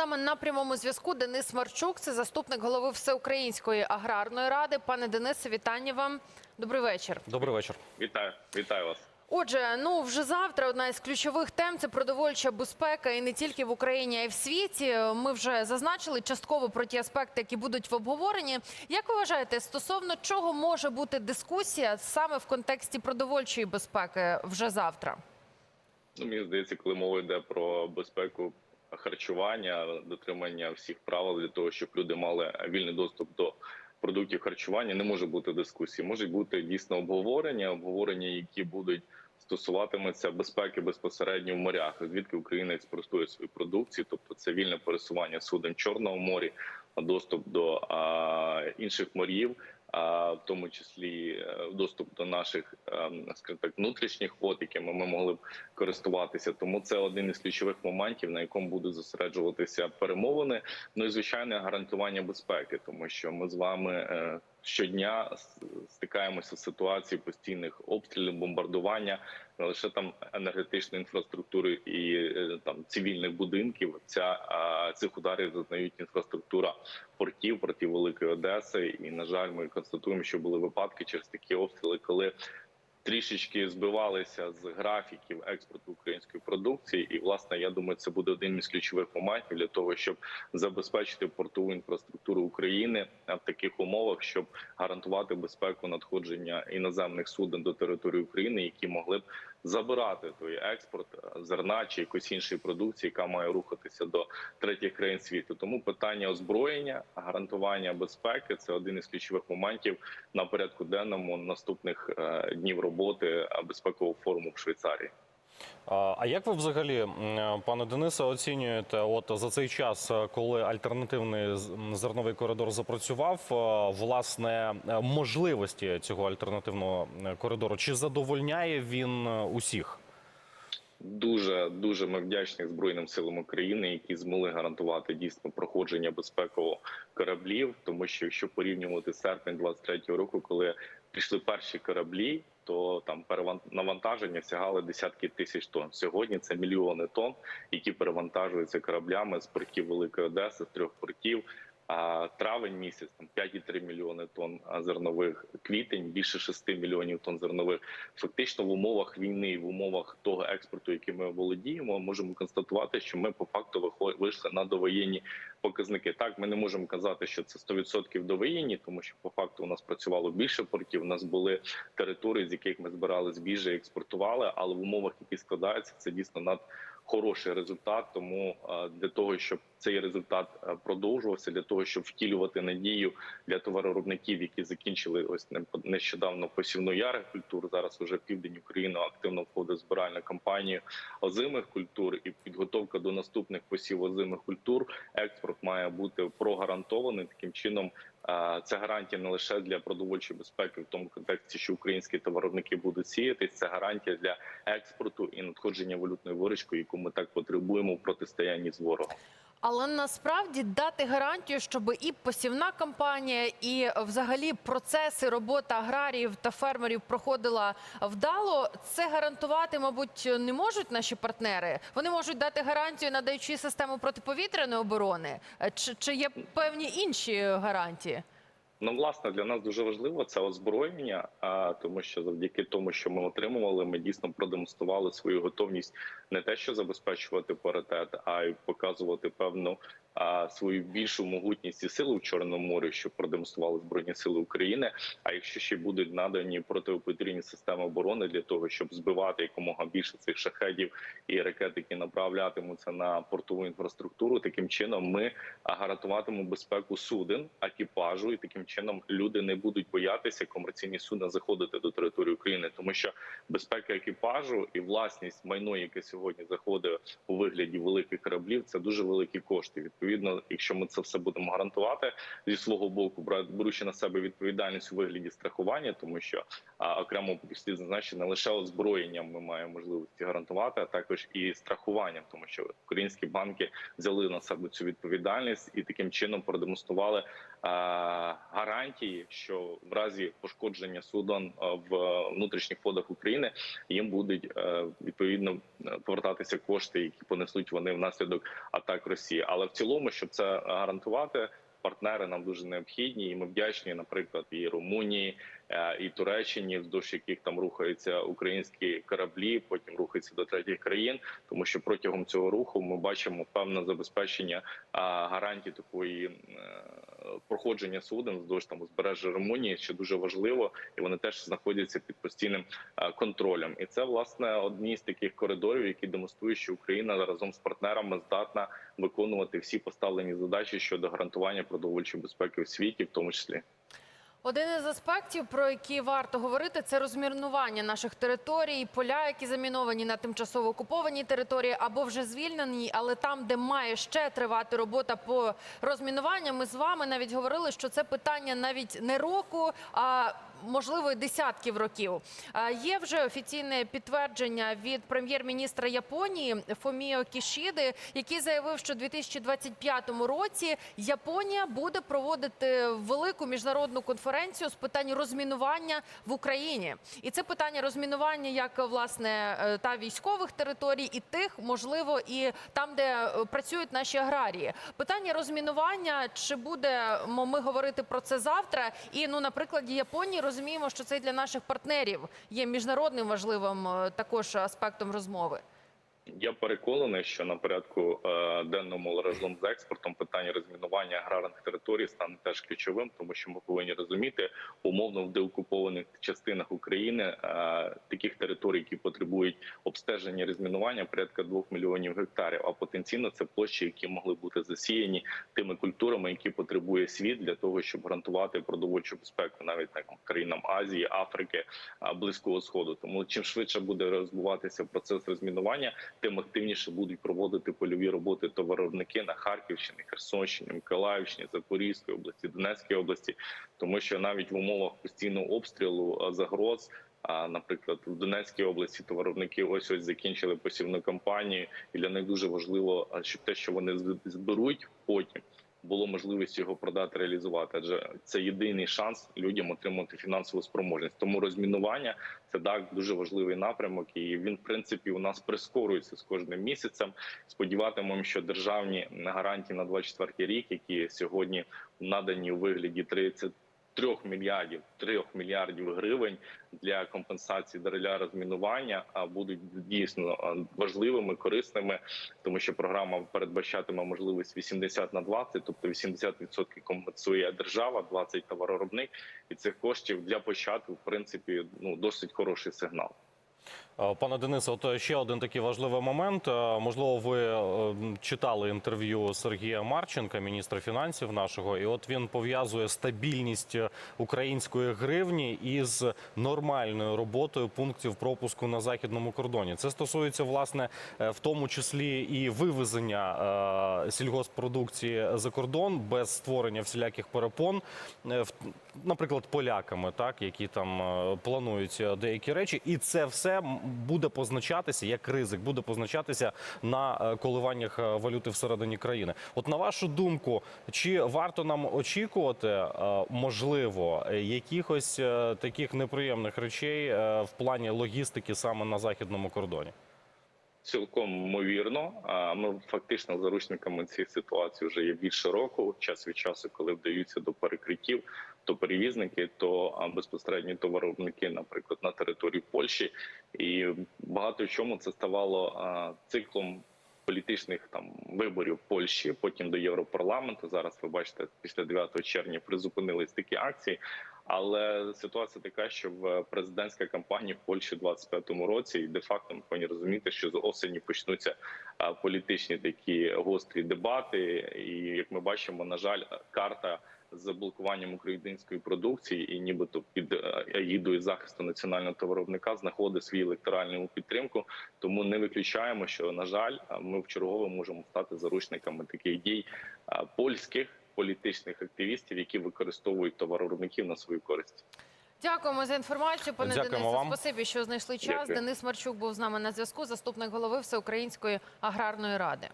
нами на прямому зв'язку Денис Марчук, це заступник голови Всеукраїнської аграрної ради. Пане Денисе, вітання вам. Добрий вечір. Добрий вечір. Вітаю, вітаю вас. Отже, ну вже завтра одна із ключових тем це продовольча безпека, і не тільки в Україні, а й в світі. Ми вже зазначили частково про ті аспекти, які будуть в обговоренні. Як ви вважаєте, стосовно чого може бути дискусія саме в контексті продовольчої безпеки вже завтра? Ну, мені здається, коли мова йде про безпеку харчування, дотримання всіх правил для того, щоб люди мали вільний доступ до продуктів харчування, не може бути дискусії. Можуть бути дійсно обговорення, обговорення, які будуть стосуватимуться безпеки безпосередньо в морях, звідки Україна експортує свою продукцію, тобто це вільне пересування суден в Чорному морі, доступ до а, інших морів. А в тому числі е, доступ до наших ем, так внутрішніх вод, якими ми могли б користуватися. Тому це один із ключових моментів, на якому будуть зосереджуватися перемовини. Ну і звичайне гарантування безпеки, тому що ми з вами е, щодня стикаємося з ситуацією постійних обстрілів, бомбардування не лише там енергетичної інфраструктури і е, там цивільних будинків. Ця цих ударів зазнають інфраструктура портів, портів Великої Одеси. І на жаль, ми констатуємо, що були випадки через такі обстріли, коли трішечки збивалися з графіків експорту української продукції. І власне я думаю, це буде один із ключових моментів для того, щоб забезпечити портову інфраструктуру України в таких умовах, щоб гарантувати безпеку надходження іноземних суден до території України, які могли б забирати той експорт е, зерна чи якоїсь іншої продукції, яка має рухатися до третіх країн світу. Тому питання озброєння, гарантування безпеки це один із ключових моментів на порядку денному наступних е, днів роботи е, безпекового форуму в Швейцарії. А як ви взагалі, пане Денисе, оцінюєте, от за цей час, е, коли альтернативний зерновий коридор запрацював, е, власне е, можливості цього альтернативного коридору? Чи задовольняє він усіх? Дуже дуже ми вдячні Збройним силам України, які змогли гарантувати дійсно проходження безпекового кораблів. Тому що якщо порівнювати серпень 23-го року, коли прийшли перші кораблі, то там переваннавантаження сягали десятки тисяч тонн. Сьогодні це мільйони тонн, які перевантажуються кораблями з портів Великої Одеси, з трьох портів. Травень місяць там 5,3 мільйони тонн зернових, квітень більше 6 мільйонів тонн зернових. Фактично в умовах війни, в умовах того експорту, яким ми володіємо, можемо констатувати, що ми по факту вийшли на довоєнні показники. Так, ми не можемо казати, що це 100% довоєнні, тому що по факту у нас працювало більше портів. У нас були території, з яких ми збирали збіжжя експортували, але в умовах, які складаються, це дійсно над хороший результат. Тому е, для того, щоб цей результат е, продовжувався, для того, щоб втілювати надію для товаровиробників, які закінчили ось не- нещодавно посівну яри культур. Зараз уже південь України активно входить в збиральну кампанію озимих культур і підготовка до наступних посів озимих культур. Експорт має бути прогарантований таким чином. Це гарантія не лише для продовольчої безпеки в тому контексті, що українські товаровники будуть сіятись. Це гарантія для експорту і надходження валютної виручки, яку ми так потребуємо в протистоянні з ворогом. Але насправді дати гарантію, щоб і посівна кампанія, і взагалі процеси роботи аграріїв та фермерів проходила вдало. Це гарантувати, мабуть, не можуть наші партнери. Вони можуть дати гарантію, надаючи систему протиповітряної оборони. Чи, чи є певні інші гарантії? Ну, власне, для нас дуже важливо це озброєння, а тому, що завдяки тому, що ми отримували, ми дійсно продемонстрували свою готовність не те, що забезпечувати паритет, а й показувати певну свою більшу могутність і силу в Чорному морі, що продемонстрували збройні сили України. А якщо ще будуть надані протиповітряні системи оборони для того, щоб збивати якомога більше цих шахедів і ракет, які направлятимуться на портову інфраструктуру, таким чином ми гарантуватимемо безпеку суден, екіпажу, і таким чином люди не будуть боятися комерційні судна заходити до території України, тому що безпека екіпажу і власність майно, яке сьогодні заходить у вигляді великих кораблів, це дуже великі кошти. Відповідно, якщо ми це все будемо гарантувати зі свого боку, беручи на себе відповідальність у вигляді страхування, тому що а, окремо слід зазначити, не лише озброєнням ми маємо можливості гарантувати, а також і страхуванням, тому що українські банки взяли на себе цю відповідальність і таким чином продемонстрували а, гарантії, що в разі пошкодження суден в внутрішніх водах України їм будуть е, відповідно повертатися кошти, які понесуть вони внаслідок атак Росії. Але в цілому, щоб це гарантувати. Партнери нам дуже необхідні, і ми вдячні, наприклад, і Румунії, е, і Туреччині, вздовж яких там рухаються українські кораблі, потім рухаються до третіх країн. Тому що протягом цього руху ми бачимо певне забезпечення гарантії гарантій такої е, проходження суден вздовж там узбережжя Румунії, що дуже важливо, і вони теж знаходяться під постійним е, контролем. І це власне одні з таких коридорів, які демонструють, що Україна разом з партнерами здатна виконувати всі поставлені задачі щодо гарантування продовольчої безпеки в світі, в тому числі. Один із аспектів, про які варто говорити, це розмірнування наших територій, поля, які заміновані на тимчасово окупованій території або вже звільнені, але там, де має ще тривати робота по розмінуванню, ми з вами навіть говорили, що це питання навіть не року, а можливо десятків років. Є вже офіційне підтвердження від прем'єр-міністра Японії Фоміо Кішіди, який заявив, що у 2025 році Японія буде проводити велику міжнародну конференцію з питань розмінування в Україні. І це питання розмінування як власне е, та військових територій, і тих, можливо, і там, де е, працюють наші аграрії. Питання розмінування чи будемо ми говорити про це завтра? І ну, на прикладі Японії розуміємо, що це для наших партнерів є міжнародним важливим е, також аспектом розмови. Я переконаний, що на порядку е, денному разом з експортом питання розмінування аграрних територій стане теж ключовим, тому що ми повинні розуміти умовно в деокупованих частинах України е, таких територій, які потребують обстеження розмінування, порядка 2 мільйонів гектарів. А потенційно це площі, які могли бути засіяні тими культурами, які потребує світ для того, щоб гарантувати продовольчу безпеку, навіть так країнам Азії, Африки, а, Близького Сходу. Тому чим швидше буде розвиватися процес розмінування, тим активніше будуть проводити польові роботи товаровники на Харківщині, Херсонщині, Миколаївщині, Запорізької області, Донецькій області, тому що навіть в умовах постійного обстрілу загроз. А, наприклад, в Донецькій області товаровники ось ось закінчили посівну кампанію, і для них дуже важливо, щоб те, що вони зберуть потім, було можливість його продати, реалізувати. Адже це єдиний шанс людям отримати фінансову спроможність. Тому розмінування це так дуже важливий напрямок, і він, в принципі, у нас прискорюється з кожним місяцем. Сподіватимемо, що державні гарантії на 24 рік, які сьогодні надані у вигляді 30 трьох мільярдів трьох мільярдів гривень для компенсації для розмінування, а будуть дійсно важливими, корисними, тому що програма передбачатиме можливість 80 на 20, тобто 80% компенсує держава, 20 товароробник, і цих коштів для початку, в принципі, ну досить хороший сигнал. Е, Пане Денисе, от ще один такий важливий момент. Е, Можливо, ви е, читали інтерв'ю Сергія Марченка, міністра фінансів нашого, і от він пов'язує стабільність української гривні із нормальною роботою пунктів пропуску на західному кордоні. Це стосується власне е, в тому числі і вивезення е, сільгоспродукції за кордон без створення всіляких перепон, е, наприклад, поляками, так які там е, планують е, деякі речі, і це все буде позначатися як ризик, буде позначатися на е, коливаннях е, валюти всередині країни. От на вашу думку, чи варто нам очікувати, е, можливо, якихось таких неприємних речей в плані логістики саме на західному кордоні? Цілком ймовірно. А Ми фактично заручниками цієї ситуації вже є більше року. Час від часу, коли вдаються до перекриттів, то перевізники, то безпосередні товаровники, наприклад, на території Польщі, і багато в чому це ставало циклом. Політичних там виборів Польщі, потім до Європарламенту. Зараз ви бачите, після 9 червня призупинились такі акції. Але ситуація така, що в президентська кампанія в Польщі в 25-му році, і де факто ми повинні розуміти, що з осені почнуться політичні такі гострі дебати. І як ми бачимо, на жаль, карта з заблокуванням української продукції і нібито під е, егідою захисту національного товаровника знаходить свій електоральну підтримку. Тому не виключаємо, що на жаль, ми в чергове можемо стати заручниками таких дій польських політичних активістів, які використовують товаровиробників на свою користь. Дякуємо за інформацію, пане Дякуємо Денисе. вам. Спасибі, що знайшли час. Дякую. Денис Марчук був з нами на зв'язку, заступник голови Всеукраїнської аграрної ради.